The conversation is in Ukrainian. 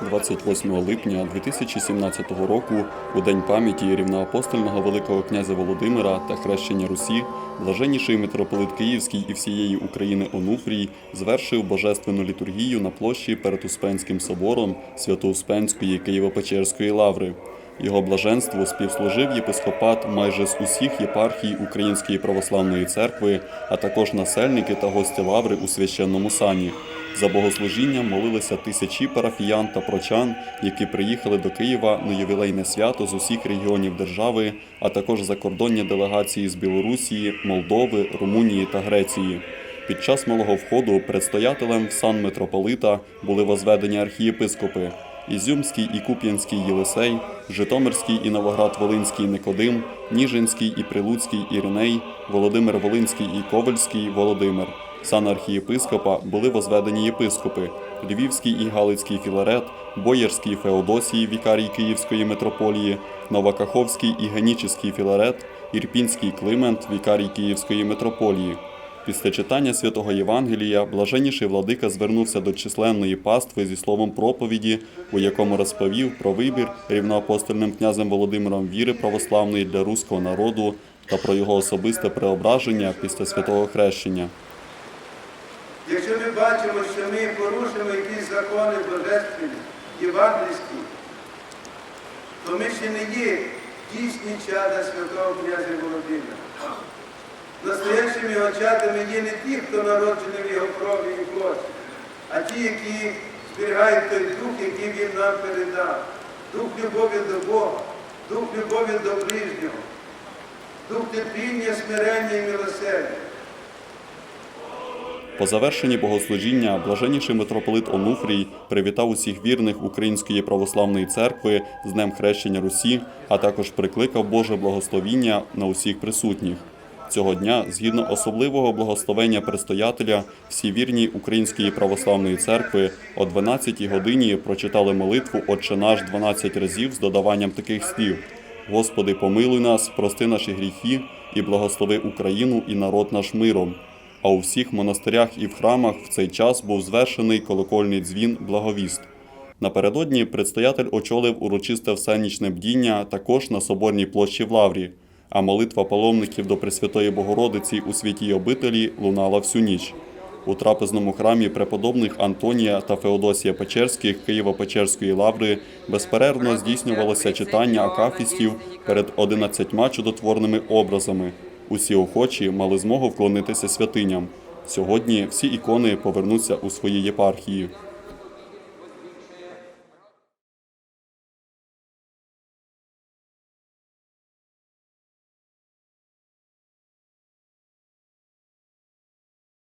28 липня 2017 року, у день пам'яті рівноапостольного великого князя Володимира та хрещення Русі, блаженніший митрополит Київський і всієї України Онуфрій звершив божественну літургію на площі перед Успенським собором Свято-Успенської Києво-Печерської лаври. Його блаженству співслужив єпископат майже з усіх єпархій Української православної церкви, а також насельники та гості лаври у священному сані. За богослужінням молилися тисячі парафіян та прочан, які приїхали до Києва на ювілейне свято з усіх регіонів держави, а також закордонні делегації з Білорусі, Молдови, Румунії та Греції. Під час малого входу предстоятелем в сан митрополита були возведені архієпископи Ізюмський і Куп'янський Єлисей, Житомирський і Новоград-Волинський Никодим, Ніжинський і Прилуцький Іриней, Володимир Волинський і Ковальський Володимир. Сан архієпископа були возведені єпископи Львівський і Галицький Філарет, Боярський Феодосій, вікарій Київської митрополії, Новокаховський і Генічеський Філарет, Ірпінський Климент, вікарій Київської митрополії. Після читання святого Євангелія блаженніший владика звернувся до численної пастви зі словом проповіді, у якому розповів про вибір рівноапостольним князем Володимиром віри православної для руського народу та про його особисте преображення після святого хрещення. Якщо ми бачимо, що ми порушимо якісь закони божественні, євангельські, то ми ще не є дійсні чада святого князя Володимира. Настоящими його чадами є не ті, хто народжений в його крові і плоті, а ті, які зберігають той дух, який він нам передав. Дух любові до Бога, дух любові до ближнього, дух терпіння, смирення і милосердя. По завершенні богослужіння блаженніший митрополит Онуфрій привітав усіх вірних Української православної церкви з Днем Хрещення Русі, а також прикликав Боже благословіння на усіх присутніх. Цього дня, згідно особливого благословення предстоятеля, всі вірні Української православної церкви о 12 годині прочитали молитву Отче наш 12 разів з додаванням таких слів: Господи, помилуй нас, прости наші гріхи і благослови Україну і народ наш миром. А у всіх монастирях і в храмах в цей час був звершений колокольний дзвін благовіст. Напередодні предстоятель очолив урочисте всенічне бдіння також на соборній площі в Лаврі, а молитва паломників до Пресвятої Богородиці у святій обителі лунала всю ніч. У трапезному храмі преподобних Антонія та Феодосія Печерських Києво-Печерської лаври безперервно здійснювалося читання акафістів перед одинадцятьма чудотворними образами. Усі охочі мали змогу вклонитися святиням. Сьогодні всі ікони повернуться у свої єпархії.